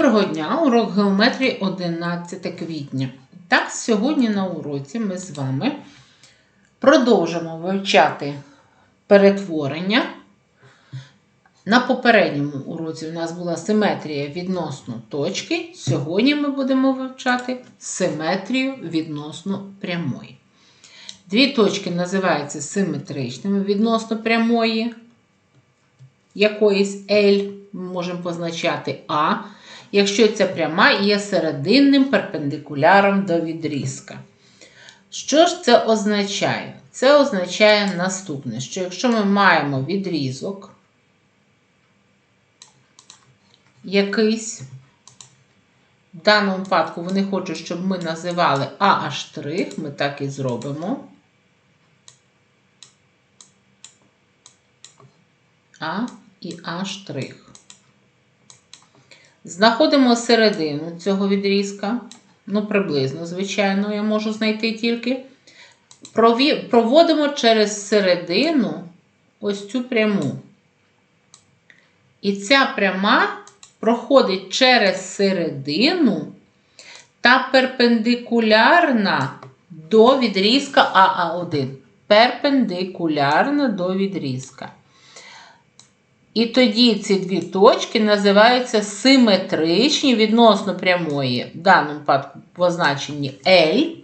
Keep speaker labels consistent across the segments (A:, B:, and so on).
A: Доброго дня! Урок геометрії 11 квітня. Так, сьогодні на уроці ми з вами продовжимо вивчати перетворення. На попередньому уроці у нас була симетрія відносно точки. Сьогодні ми будемо вивчати симетрію відносно прямої. Дві точки називаються симетричними відносно прямої якоїсь L, ми можемо позначати А, якщо ця пряма є серединним перпендикуляром до відрізка. Що ж це означає? Це означає наступне, що якщо ми маємо відрізок якийсь, в даному випадку вони хочуть, щоб ми називали АА', ми так і зробимо. А і А'. Знаходимо середину цього відрізка. Ну, приблизно, звичайно, я можу знайти тільки. Проводимо через середину ось цю пряму. І ця пряма проходить через середину та перпендикулярна до відрізка АА1. Перпендикулярна до відрізка. І тоді ці дві точки називаються симетричні відносно прямої, в даному випадку позначені L,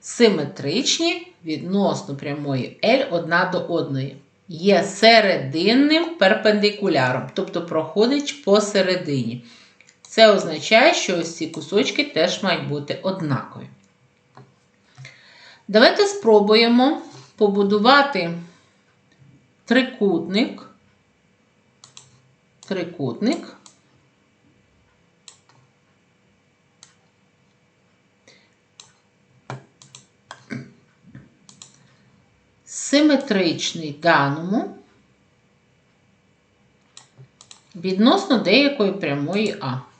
A: симетричні відносно прямої L одна до одної. Є серединним перпендикуляром, тобто проходить посередині. Це означає, що ось ці кусочки теж мають бути однакові. Давайте спробуємо побудувати трикутник трикутник. Симетричний даному відносно деякої прямої А.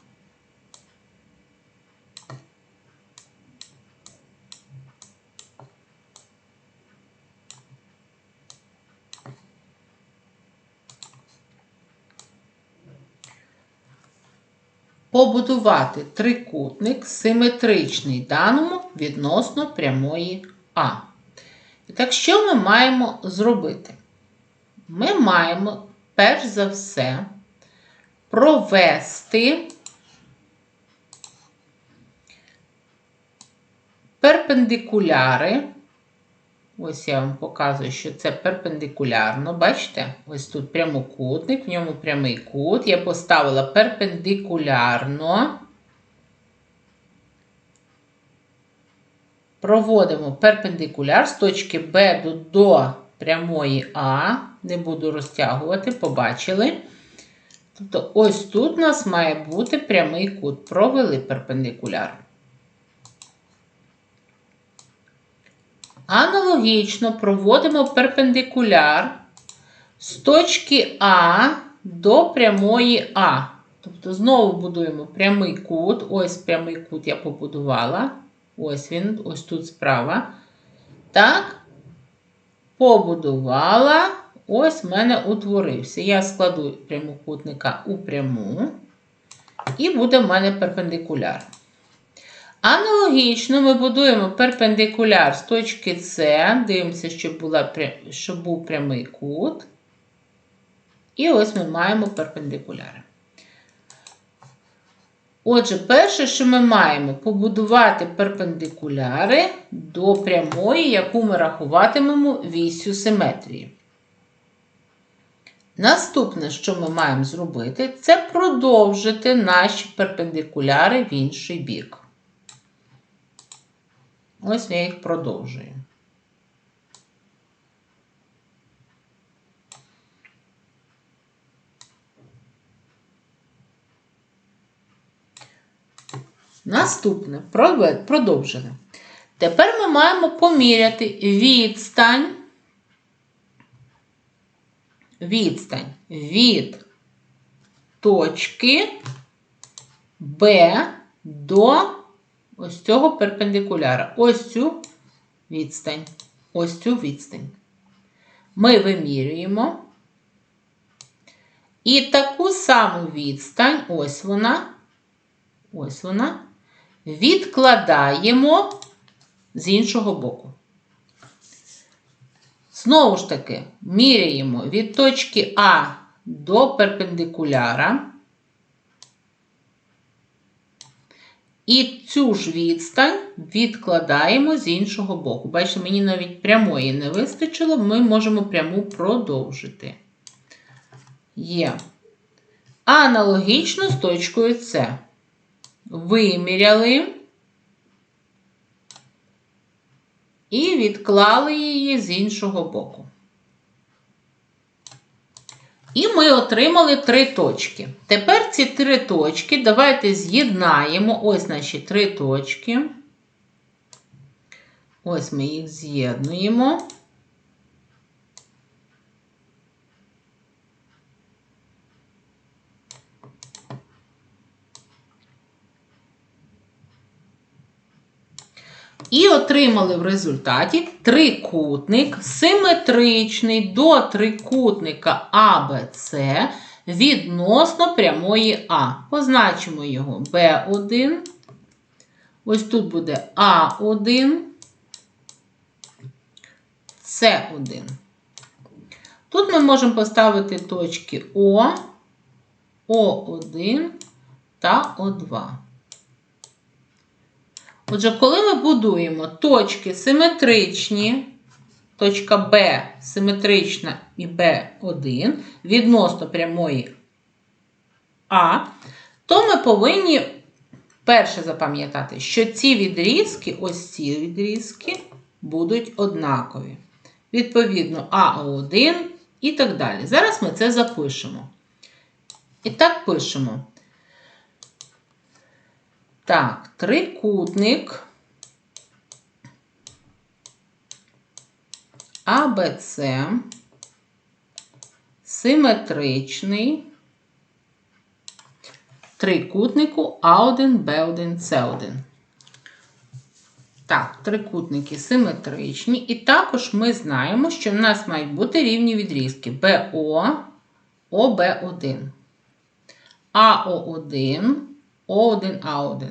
A: побудувати трикутник симетричний даному відносно прямої А. І так, що ми маємо зробити? Ми маємо, перш за все, провести перпендикуляри Ось я вам показую, що це перпендикулярно. Бачите? Ось тут прямокутник, в ньому прямий кут. Я поставила перпендикулярно. Проводимо перпендикуляр з точки Б до, до прямої А. Не буду розтягувати, побачили. Тобто, ось тут у нас має бути прямий кут. Провели перпендикуляр. Аналогічно проводимо перпендикуляр з точки А до прямої А. Тобто, знову будуємо прямий кут. Ось прямий кут я побудувала. Ось він, ось тут справа. Так, побудувала. Ось в мене утворився. Я складу прямокутника у пряму, і буде в мене перпендикуляр. Аналогічно ми будуємо перпендикуляр з точки С, дивимося, щоб, була, щоб був прямий кут. І ось ми маємо перпендикуляри. Отже, перше, що ми маємо, побудувати перпендикуляри до прямої, яку ми рахуватимемо вісю симетрії. Наступне, що ми маємо зробити, це продовжити наші перпендикуляри в інший бік. Ось я їх продовжую. Наступне продовжене. Тепер ми маємо поміряти відстань. Відстань від точки Б до ось цього перпендикуляра. Ось цю відстань. Ось цю відстань. Ми вимірюємо. І таку саму відстань, ось вона, ось вона, відкладаємо з іншого боку. Знову ж таки, міряємо від точки А до перпендикуляра. І цю ж відстань відкладаємо з іншого боку. Бачите, мені навіть прямої не вистачило, ми можемо пряму продовжити. Є. Аналогічно з точкою С. Виміряли і відклали її з іншого боку. І ми отримали три точки. Тепер ці три точки давайте з'єднаємо. Ось наші три точки. Ось ми їх з'єднуємо. І отримали в результаті трикутник симетричний до трикутника АБЦ відносно прямої А. Позначимо його Б1. Ось тут буде А1, С1. Тут ми можемо поставити точки О, О1 та О2. Отже, коли ми будуємо точки симетричні, точка Б симетрична і Б1 відносно прямої А, то ми повинні перше запам'ятати, що ці відрізки, ось ці відрізки, будуть однакові. Відповідно, АО1 і так далі. Зараз ми це запишемо. І так пишемо. Так, трикутник АБЦ симетричний трикутнику А1, Б1, С1. Так, трикутники симетричні. І також ми знаємо, що в нас мають бути рівні відрізки БО, ОБ1, АО1. О1А1,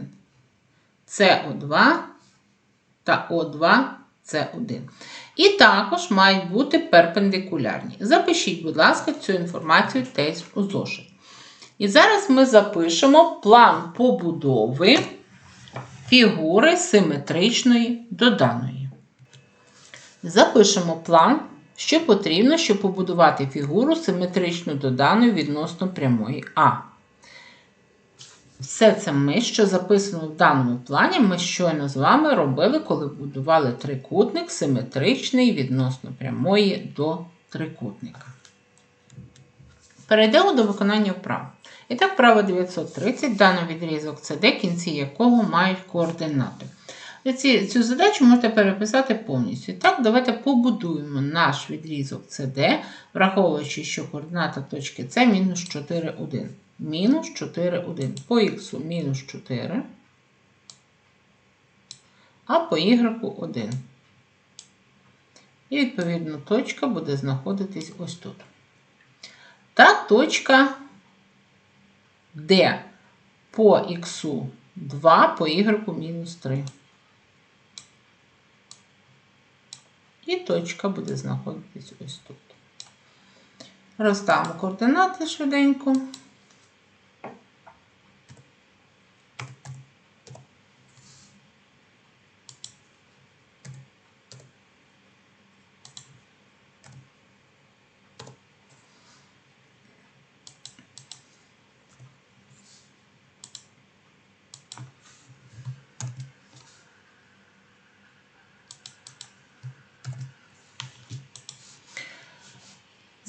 A: С2 та О2 С1. І також мають бути перпендикулярні. Запишіть, будь ласка, цю інформацію теж у зошит. І зараз ми запишемо план побудови фігури симетричної до даної. Запишемо план, що потрібно, щоб побудувати фігуру симетричну до даної відносно прямої А. Все це ми, що записано в даному плані, ми щойно з вами робили, коли будували трикутник симетричний відносно прямої до трикутника. Перейдемо до виконання вправ. І так, вправа 930, даний відрізок CD, кінці якого мають координати. Цю задачу можете переписати повністю. І так, давайте побудуємо наш відрізок CD, враховуючи, що координата точки С мінус 4, 1 мінус 4, 1. По х мінус 4, а по y 1. І, відповідно, точка буде знаходитись ось тут. Та точка D по х 2, по y мінус 3. І точка буде знаходитись ось тут. Розставимо координати швиденько.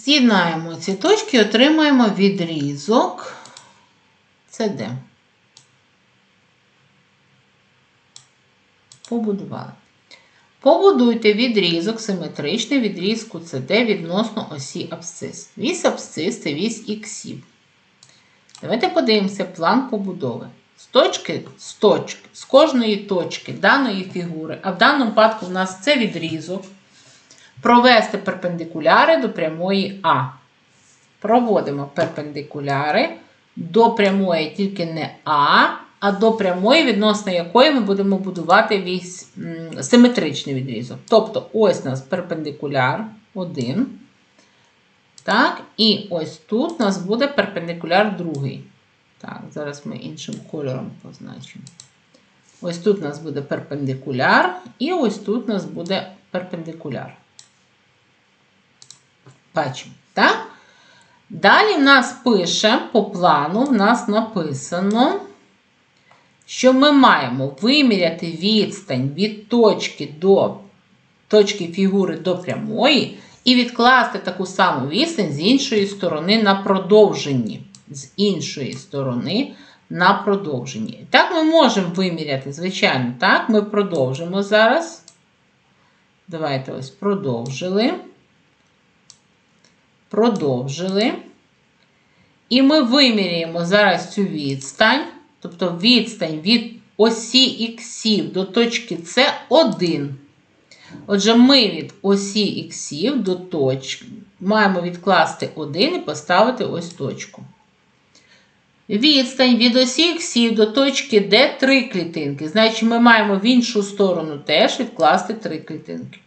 A: З'єднаємо ці точки отримаємо відрізок CD. Побудували. Побудуйте відрізок симетричний відрізку CD відносно осі абсцис. Вісь абсцис це вісь іксів. Давайте подивимося план побудови. З точки, з точки, з кожної точки даної фігури, а в даному випадку у нас це відрізок провести перпендикуляри до прямої А. Проводимо перпендикуляри до прямої тільки не А, а до прямої, відносно якої ми будемо будувати вісь, м, симетричний відрізок. Тобто ось у нас перпендикуляр 1. Так, і ось тут у нас буде перпендикуляр другий. Так, зараз ми іншим кольором позначимо. Ось тут у нас буде перпендикуляр, і ось тут у нас буде перпендикуляр. Бачимо, так? Далі в нас пише по плану, в нас написано, що ми маємо виміряти відстань від точки до точки фігури до прямої і відкласти таку саму відстань з іншої сторони на продовженні. З іншої сторони на продовженні. Так ми можемо виміряти, звичайно, так, ми продовжимо зараз. Давайте ось продовжили. Продовжили. І ми виміряємо зараз цю відстань, тобто відстань від осі іксів до точки С 1. Отже, ми від осі іксів до точки маємо відкласти 1 і поставити ось точку. Відстань від осі іксів до точки Д 3 клітинки. Значить, ми маємо в іншу сторону теж відкласти 3 клітинки.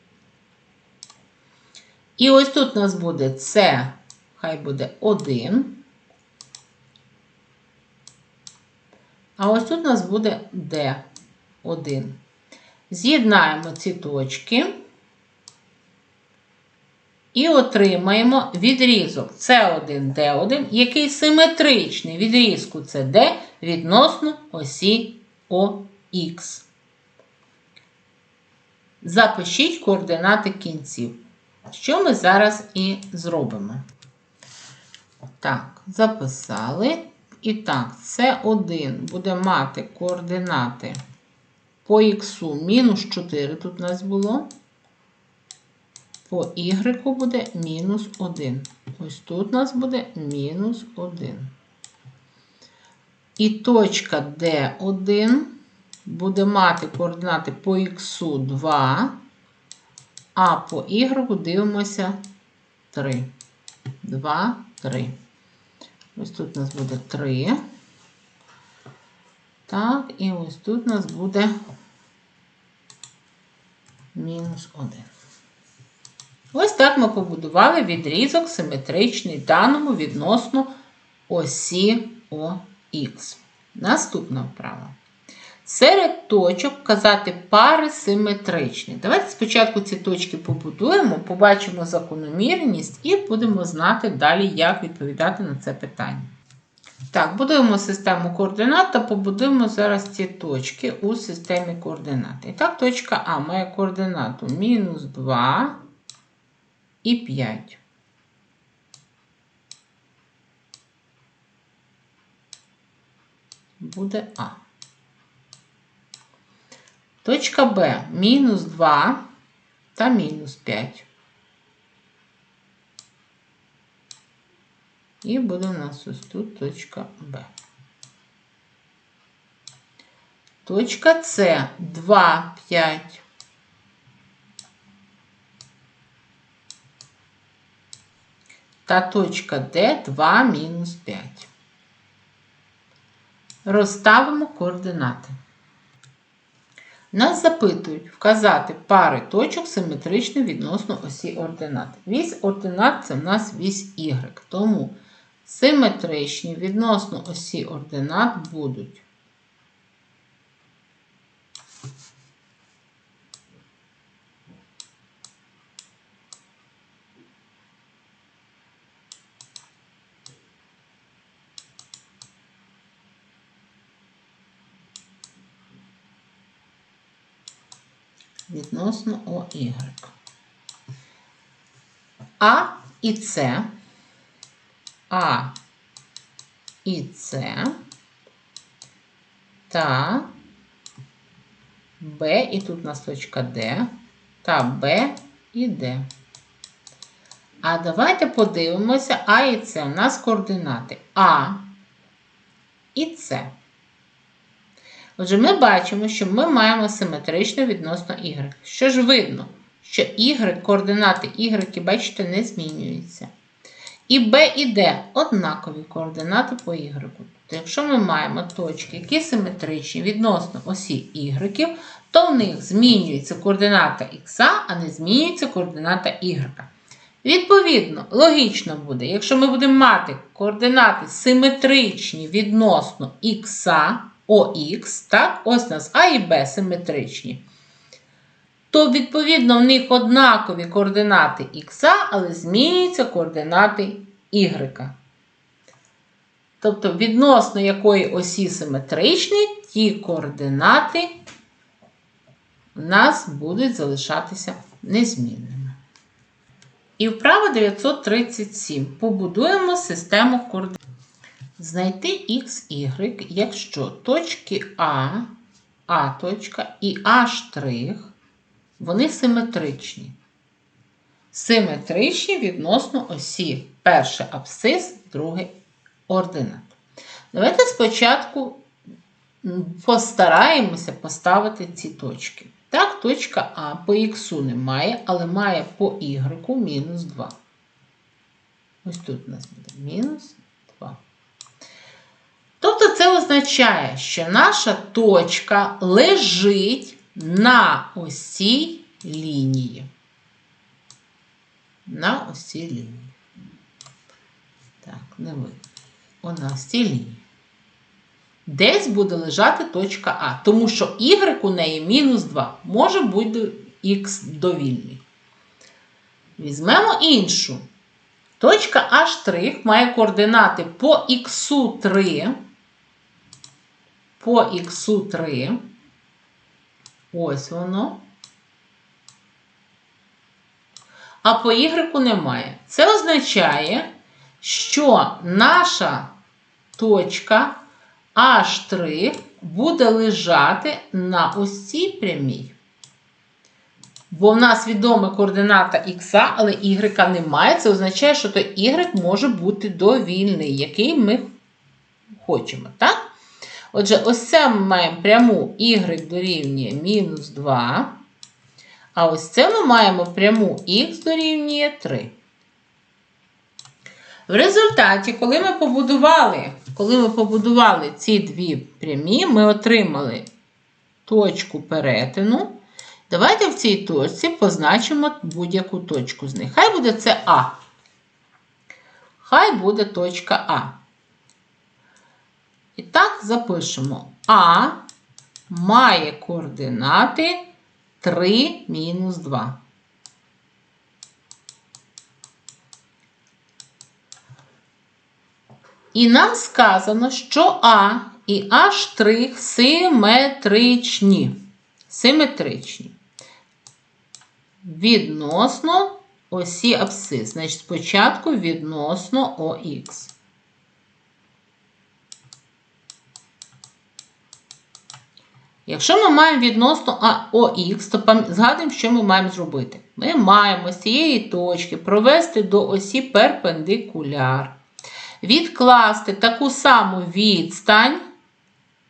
A: І ось тут у нас буде С, хай буде 1. А ось тут у нас буде D1. З'єднаємо ці точки і отримаємо відрізок С1, Д1, який симетричний відрізку CD відносно осі ОХ. Запишіть координати кінців. Що ми зараз і зробимо. Так, записали. І так, С1 буде мати координати по х мінус 4, тут у нас було. По y буде мінус 1. Ось тут у нас буде мінус 1. І точка D1 буде мати координати по х 2, а по y дивимося 3. 2, 3. Ось тут у нас буде 3. Так, і ось тут у нас буде мінус 1. Ось так ми побудували відрізок симетричний даному відносно осі ОХ. Наступна вправа. Серед точок вказати пари симетричні. Давайте спочатку ці точки побудуємо, побачимо закономірність і будемо знати далі, як відповідати на це питання. Так, будуємо систему координат та побудуємо зараз ці точки у системі координат. І так, точка А має координату мінус 2 і 5. Буде А. Точка Б мінус 2 та мінус 5. І буде у нас ось тут точка Б. Точка С 2, 5. Та точка Д 2 мінус 5. Розставимо координати. Нас запитують вказати пари точок симетрично відносно осі ординат. Вісь ординат це в нас вісь Y. Тому симетричні відносно осі ординат будуть відносно ОY. А і С, А і С та Б, і тут у нас точка Д, та Б і Д. А давайте подивимося, А і С. У нас координати А і С. Отже, ми бачимо, що ми маємо симетрично відносно y. Що ж видно? Що y, координати y, бачите, не змінюються. І B і D однакові координати по Y. Тобто, якщо ми маємо точки, які симетричні відносно осі Y, то в них змінюється координата X, а не змінюється координата Y. Відповідно, логічно буде, якщо ми будемо мати координати симетричні відносно Х, ОХ, так, ось у нас А і Б симетричні, то, відповідно, в них однакові координати Х, але змінюються координати Y. Тобто, відносно якої осі симетричні, ті координати в нас будуть залишатися незмінними. І вправа 937. Побудуємо систему координат. Знайти x, y, якщо точки А, А точка і А штрих, вони симетричні. Симетричні відносно осі. Перший абсцис, другий ординат. Давайте спочатку постараємося поставити ці точки. Так, точка А по х немає, але має по y мінус 2. Ось тут у нас буде мінус 2. Це означає, що наша точка лежить на ось цій лінії. На ось цій лінії. Так, не видно. У нас цій лінії. Десь буде лежати точка А, тому що y у неї мінус 2. Може бути х довільний. Візьмемо іншу. Точка А' має координати по х3. По х3. Ось воно. А по y немає. Це означає, що наша точка А' буде лежати на ось цій прямій. Бо в нас відома координата х, але y немає. Це означає, що то y може бути довільний, який ми хочемо. так? Отже, ось це ми маємо пряму y дорівнює мінус 2. А ось це ми маємо пряму х дорівнює 3. В результаті, коли ми побудували коли ми побудували ці дві прямі, ми отримали точку перетину. Давайте в цій точці позначимо будь-яку точку з них. Хай буде це А. Хай буде точка А. І так, запишемо А має координати 3 мінус 2. І нам сказано, що А і А' симетричні. Симетричні. Відносно осі абсцис. Значить, спочатку відносно ОХ. Якщо ми маємо відносно ОХ, то згадуємо, що ми маємо зробити. Ми маємо з цієї точки провести до осі перпендикуляр відкласти таку саму відстань,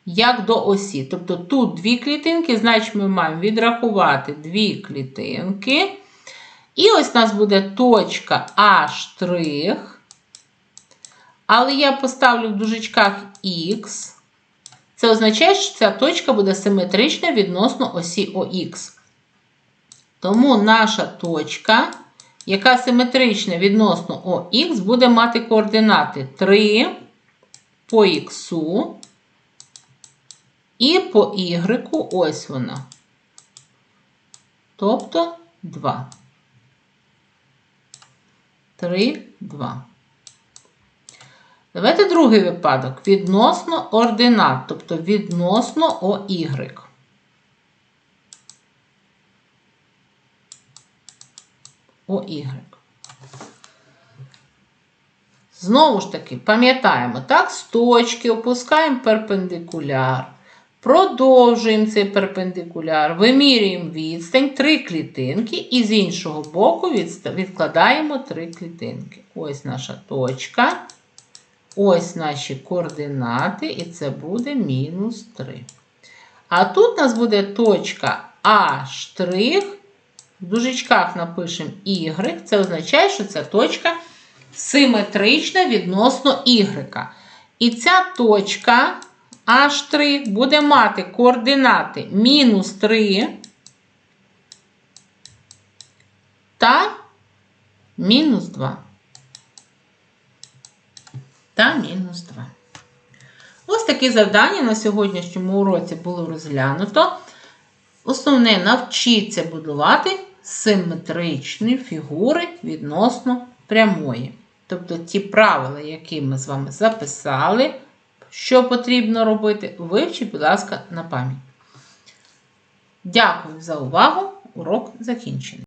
A: як до осі. Тобто тут дві клітинки, значить, ми маємо відрахувати дві клітинки. І ось у нас буде точка А'. Але я поставлю в дужечках Х. Це означає, що ця точка буде симетрична відносно осі ОХ. Тому наша точка яка симетрична відносно ОХ, буде мати координати 3 по Х і по Y, ось вона. Тобто 2. 3, 2. Давайте другий випадок. Відносно ординат, тобто відносно ОY. ОY. Знову ж таки, пам'ятаємо, так, з точки опускаємо перпендикуляр. Продовжуємо цей перпендикуляр, вимірюємо відстань, три клітинки, і з іншого боку відкладаємо три клітинки. Ось наша точка. Ось наші координати, і це буде мінус 3. А тут у нас буде точка А', в дужечках напишемо Y. Це означає, що ця точка симетрична відносно y. І ця точка H3 буде мати координати мінус 3 та мінус 2. Та мінус 2. Ось такі завдання на сьогоднішньому уроці було розглянуто. Основне навчіться будувати симетричні фігури відносно прямої. Тобто ті правила, які ми з вами записали, що потрібно робити, вивчіть, будь ласка, на пам'ять. Дякую за увагу! Урок закінчений.